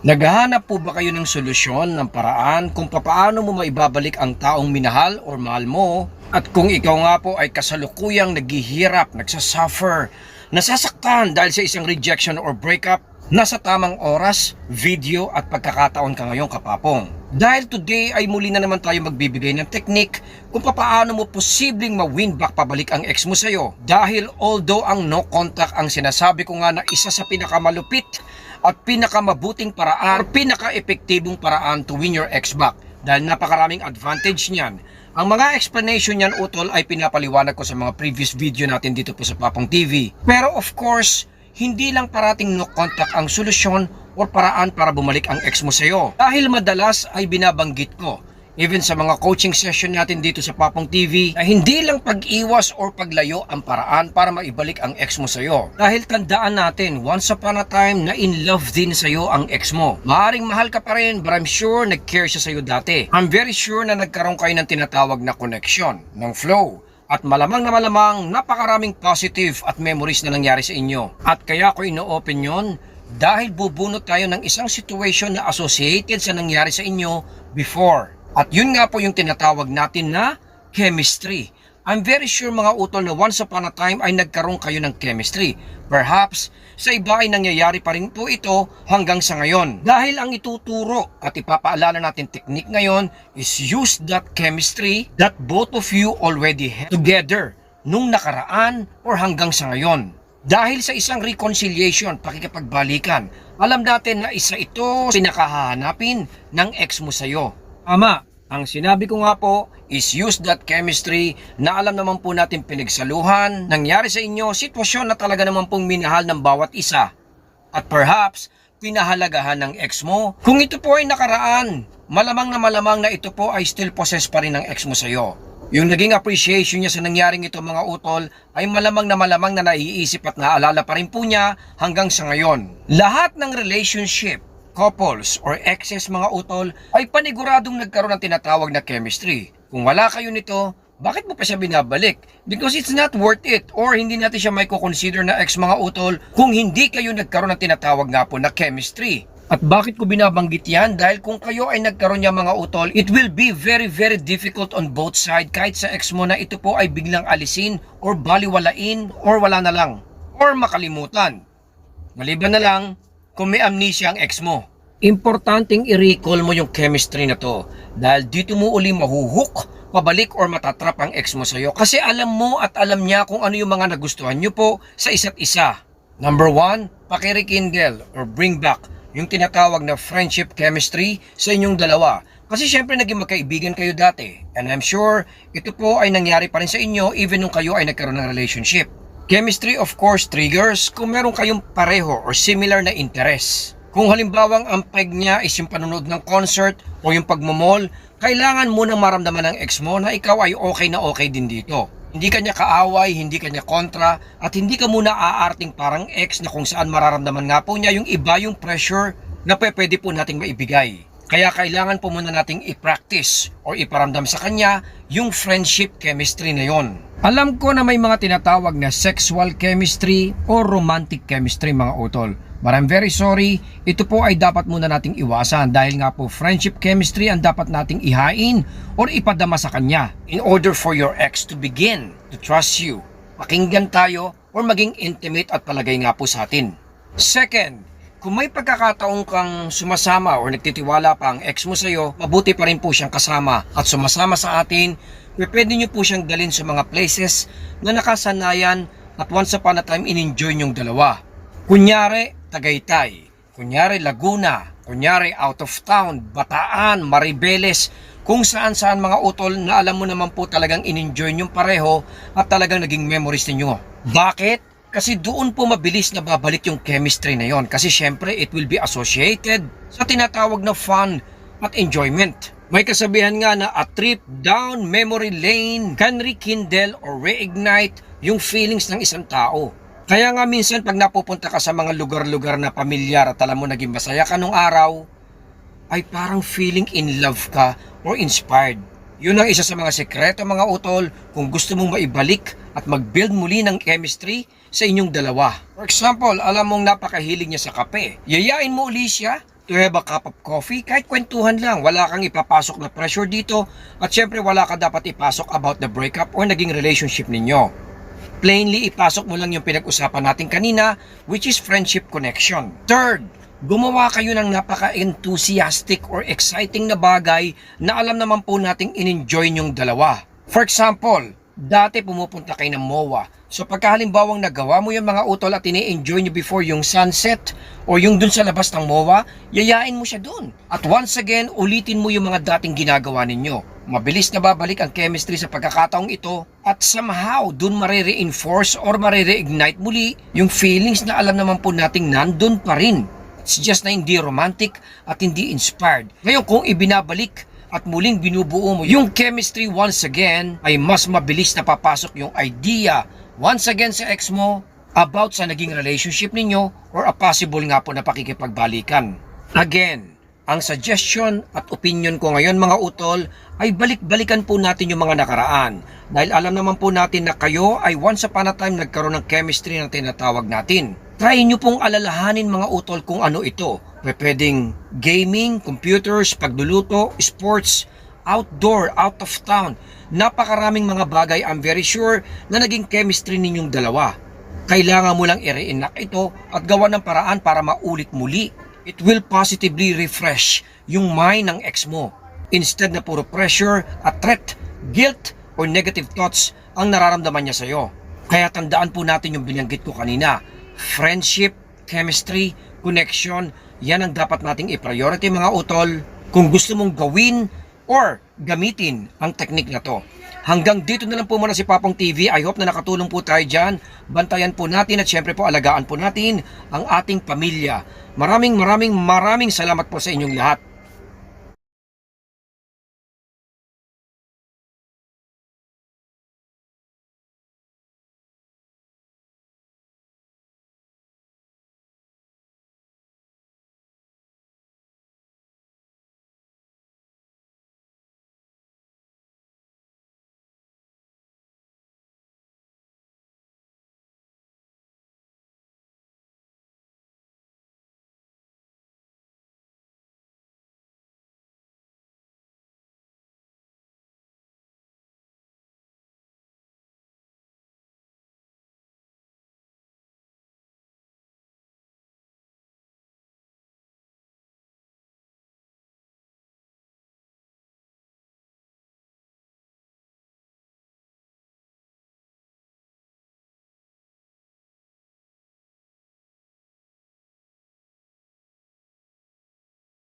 Naghahanap po ba kayo ng solusyon, ng paraan kung papaano mo maibabalik ang taong minahal or mahal mo? At kung ikaw nga po ay kasalukuyang naghihirap, nagsasuffer, nasasaktan dahil sa isang rejection or breakup, nasa tamang oras, video at pagkakataon ka ngayong kapapong. Dahil today ay muli na naman tayo magbibigay ng teknik kung papaano mo posibleng ma-win back pabalik ang ex mo sa'yo. Dahil although ang no contact ang sinasabi ko nga na isa sa pinakamalupit at pinakamabuting paraan pinaka-epektibong paraan to win your ex back dahil napakaraming advantage niyan. Ang mga explanation niyan utol ay pinapaliwanag ko sa mga previous video natin dito po sa Papong TV. Pero of course, hindi lang parating no contact ang solusyon or paraan para bumalik ang ex mo sa'yo. Dahil madalas ay binabanggit ko even sa mga coaching session natin dito sa Papong TV na hindi lang pag-iwas or paglayo ang paraan para maibalik ang ex mo sa'yo. Dahil tandaan natin, once upon a time na in love din sa'yo ang ex mo. Maaring mahal ka pa rin but I'm sure nag-care siya sa'yo dati. I'm very sure na nagkaroon kayo ng tinatawag na connection, ng flow. At malamang na malamang napakaraming positive at memories na nangyari sa inyo. At kaya ko ino-open yon dahil bubunot tayo ng isang situation na associated sa nangyari sa inyo before. At yun nga po yung tinatawag natin na chemistry. I'm very sure mga utol na once upon a time ay nagkaroon kayo ng chemistry. Perhaps sa iba ay nangyayari pa rin po ito hanggang sa ngayon. Dahil ang ituturo at ipapaalala natin technique ngayon is use that chemistry that both of you already have together nung nakaraan or hanggang sa ngayon. Dahil sa isang reconciliation, pakikipagbalikan, alam natin na isa ito pinakahahanapin ng ex mo sa'yo. Ama, ang sinabi ko nga po is use that chemistry na alam naman po natin pinagsaluhan, nangyari sa inyo, sitwasyon na talaga naman pong minahal ng bawat isa. At perhaps, pinahalagahan ng ex mo. Kung ito po ay nakaraan, malamang na malamang na ito po ay still possess pa rin ng ex mo sa'yo. Yung naging appreciation niya sa nangyaring ito mga utol ay malamang na malamang na naiisip at naalala pa rin po niya hanggang sa ngayon. Lahat ng relationship, couples or exes mga utol ay paniguradong nagkaroon ng tinatawag na chemistry. Kung wala kayo nito, bakit mo pa siya binabalik? Because it's not worth it or hindi natin siya may consider na ex mga utol kung hindi kayo nagkaroon ng tinatawag nga po na chemistry. At bakit ko binabanggit yan? Dahil kung kayo ay nagkaroon niya mga utol, it will be very very difficult on both side kahit sa ex mo na ito po ay biglang alisin or baliwalain or wala na lang or makalimutan. Maliban na lang kung may amnesia ang ex mo. Importanteng i-recall mo yung chemistry na to dahil dito mo uli mahuhook, pabalik or matatrap ang ex mo sa'yo kasi alam mo at alam niya kung ano yung mga nagustuhan niyo po sa isa't isa. Number one, pakirikindle or bring back yung tinatawag na friendship chemistry sa inyong dalawa. Kasi syempre naging magkaibigan kayo dati. And I'm sure ito po ay nangyari pa rin sa inyo even nung kayo ay nagkaroon ng relationship. Chemistry of course triggers kung meron kayong pareho or similar na interest. Kung halimbawang ang peg niya is yung panonood ng concert o yung pagmamall, kailangan mo nang maramdaman ng ex mo na ikaw ay okay na okay din dito. Hindi kanya kaaway, hindi kanya kontra, at hindi ka muna aarting parang ex na kung saan mararamdaman nga po niya yung iba yung pressure na pwede po nating maibigay. Kaya kailangan po muna nating i-practice o iparamdam sa kanya yung friendship chemistry na yon. Alam ko na may mga tinatawag na sexual chemistry o romantic chemistry mga utol. But I'm very sorry, ito po ay dapat muna nating iwasan dahil nga po friendship chemistry ang dapat nating ihain or ipadama sa kanya in order for your ex to begin to trust you. Pakinggan tayo or maging intimate at palagay nga po sa atin. Second, kung may pagkakataong kang sumasama or nagtitiwala pa ang ex mo sa'yo, mabuti pa rin po siyang kasama at sumasama sa atin, pwede nyo po siyang dalhin sa mga places na nakasanayan at once upon a time in-enjoy nyong dalawa. Kunyari, Tagaytay. Kunyari, Laguna. Kunyari, out of town, Bataan, Maribeles. Kung saan saan mga utol na alam mo naman po talagang in-enjoy nyong pareho at talagang naging memories ninyo. Bakit? Kasi doon po mabilis na babalik yung chemistry na yon. Kasi syempre, it will be associated sa tinatawag na fun at enjoyment. May kasabihan nga na a trip down memory lane can rekindle or reignite yung feelings ng isang tao. Kaya nga minsan pag napupunta ka sa mga lugar-lugar na pamilyar at alam mo naging masaya ka nung araw, ay parang feeling in love ka or inspired. Yun ang isa sa mga sekreto mga utol kung gusto mong maibalik at mag-build muli ng chemistry sa inyong dalawa. For example, alam mong napakahilig niya sa kape. Yayain mo uli siya, to have a cup of coffee, kahit kwentuhan lang, wala kang ipapasok na pressure dito at syempre wala ka dapat ipasok about the breakup or naging relationship ninyo. Plainly, ipasok mo lang yung pinag-usapan natin kanina, which is friendship connection. Third, gumawa kayo ng napaka-enthusiastic or exciting na bagay na alam naman po nating in-enjoy nyong dalawa. For example, dati pumupunta kayo ng MOA. So pagkahalimbawang nagawa mo yung mga utol at ini-enjoy nyo before yung sunset or yung dun sa labas ng MOA, yayain mo siya dun. At once again, ulitin mo yung mga dating ginagawa ninyo. Mabilis na babalik ang chemistry sa pagkakataong ito at somehow dun marire-reinforce or marire-ignite muli yung feelings na alam naman po nating nandun pa rin. It's just na hindi romantic at hindi inspired. Ngayon kung ibinabalik at muling binubuo mo yung chemistry once again ay mas mabilis na papasok yung idea once again sa ex mo about sa naging relationship ninyo or a possible nga po na pakikipagbalikan. Again, ang suggestion at opinion ko ngayon mga utol ay balik-balikan po natin yung mga nakaraan dahil alam naman po natin na kayo ay once upon a time nagkaroon ng chemistry na tinatawag natin. Try nyo pong alalahanin mga utol kung ano ito. May Pwedeng gaming, computers, pagluluto, sports, outdoor, out of town. Napakaraming mga bagay I'm very sure na naging chemistry ninyong dalawa. Kailangan mo lang i-reenact ito at gawa ng paraan para maulit muli. It will positively refresh yung mind ng ex mo. Instead na puro pressure at threat, guilt, or negative thoughts ang nararamdaman niya sa'yo. Kaya tandaan po natin yung binanggit ko kanina. Friendship, chemistry, connection, yan ang dapat nating i-priority mga utol kung gusto mong gawin or gamitin ang teknik na to. Hanggang dito na lang po muna si Papong TV. I hope na nakatulong po tayo dyan. Bantayan po natin at syempre po alagaan po natin ang ating pamilya. Maraming maraming maraming salamat po sa inyong lahat.